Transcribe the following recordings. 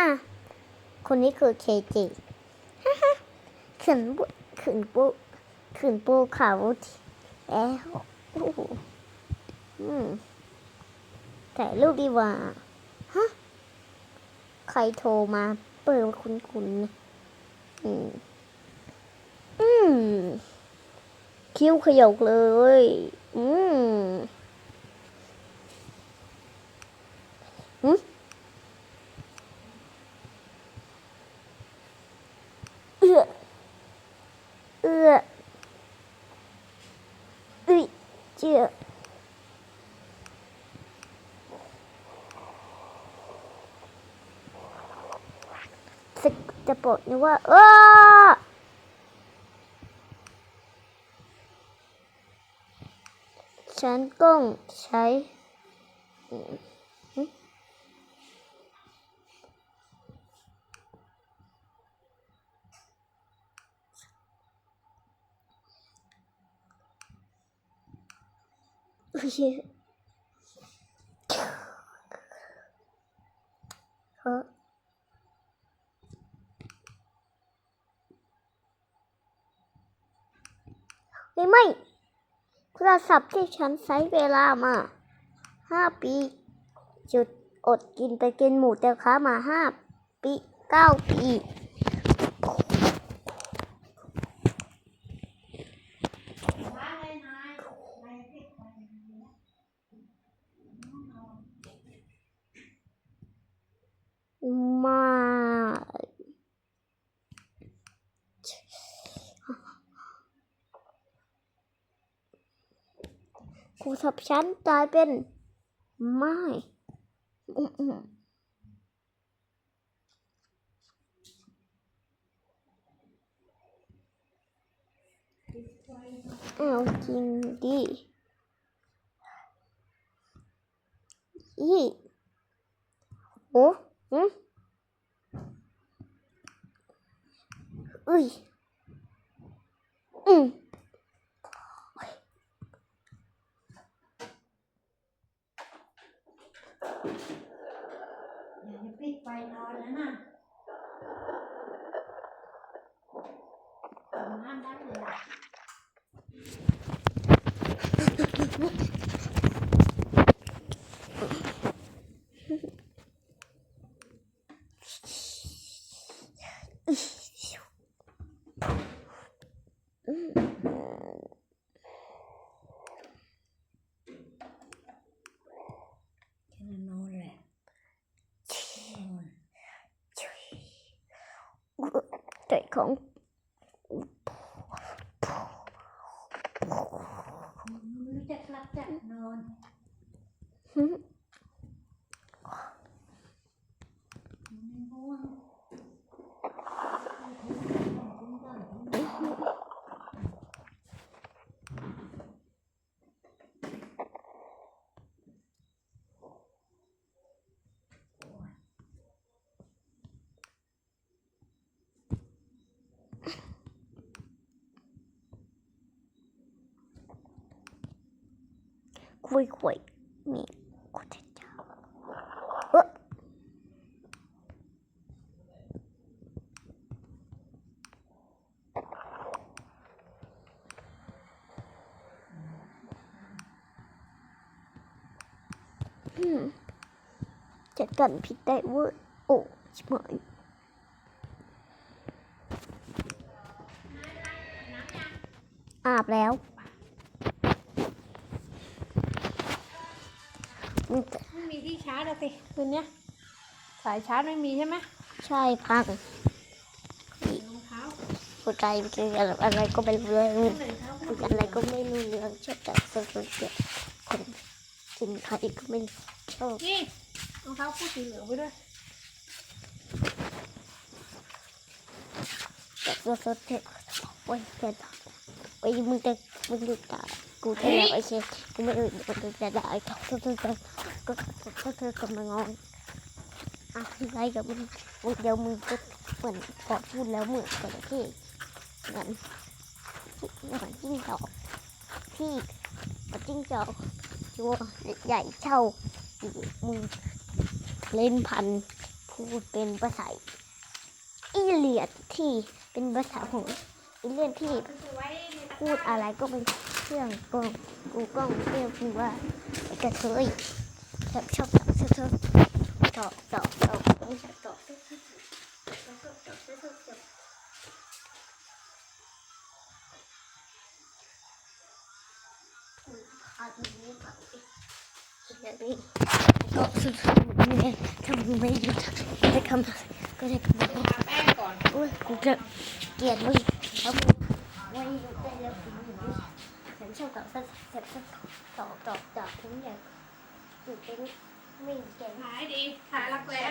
อะ คนนี้คือเคเจฮ่าฮ่าขึ้นบุขึ้นปูขึ้นปูเขาแล้วโอ้โหอืมถ่ายรูปดีกว่าฮะใครโทรมาเปิดคุณคุณอืมอืมคิ้วขยกเลย อืมเอื้อ เอื้ออุ้ยเจ้าสกจะปลดนึกว่าเออฉันต้องใช้ อืมหึโอเคเออไม่ไม่โทรศัพท์ที่ฉันใช้เวลามาห้าปีจุดอดกินไปกินหมูแต่ค้ามาห้าปีเก้าปี มาโทรศัพท์ฉันกลายเป็นไม่อืมอืมเอาจริงดิอีโอ้ อืมอุ้ยอืมอย่าจะปิด ไฟนอนนะน่ะทำงานได้เลยอะ แค่นั้นนอนแหละนอน ใจของ ไม่รู้จะหลับจะนอน หืม ไม่ง่วง คุยคุยมีคนจะเจ้าเออจัดการผิดได้เว้ยโอ้ชิบหายอาบแล้ว ไม่มีที่ชาร์จอะสิคืนเนี้ยสายชาร์จไม่มีใช่ไหมใช่พังรองเท้าหัวใจมันคืออะไรก็ไม่รู้เรื่องรองเท้าคุยอะไรก็ไม่รู้เรื่องชอบแต่โซเชียลคนจริงใครก็ไม่ชอบนี่รองเท้าคู่สีเหลืองไปด้วยแต่โซเชียลโอ้ยเกิดโอ้ยมึงจะมึงดูตา กูจะแล้วไอ้เชฟกูไม่รู้มึงจะด่าไอ้เขาโซเชียลก็ก็เธอกำลังงอนอะไรกับมึงมึงเดี๋ยวมึงก็เหมือนพอพูดแล้วเหมือนกันที่เหมือนเหมือนจิ้งจอกที่จิ้งจอกตัวใหญ่เท่ามึงเล่นพันพูพูดเป็นภาษาอีเลียดที่เป็นภาษาของอีเลียนที่พูดอะไรก็เป็นเค รื่องกล้องกูกล้องเรียกกูว่าไอ้กระเทยชอบชอบชอบชอบตอกตอกตอกไม่ใช่ตอกอันนี้แบบนี้ก็สุดๆเนี่ยทำไม่หยุดก็ได้คำก็ได้คำแป้งก่อนอุ้ยกูเกลียดเลยแล้วกูไม่หยุดได้แล้วกูไม่หยุด ฉันชอบกับสัตว์สัตว์ต่อต่อต่อทุกอย่างอยู่เป็นไม่เก่งถ่ายดีถ่ายรักแร้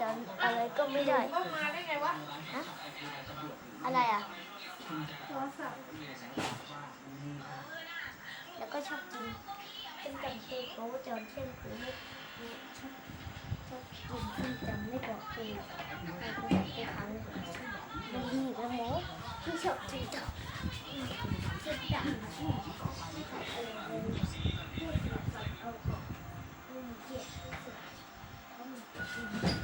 จนอะไรก็ไม่ได้ก็มาได้ไงวะอะไรอะโทรศัพท์แล้วก็ชอบกินเป็นจำเป็นโอ้จนเช่นคือไม่ชอบชอบกินซึ่งจำไม่บอกคือใครก็จะไปครั้งมันดีแล้วโม ที่ชอบที่ชอบจะดต่อะไดถึอาขอต่สุ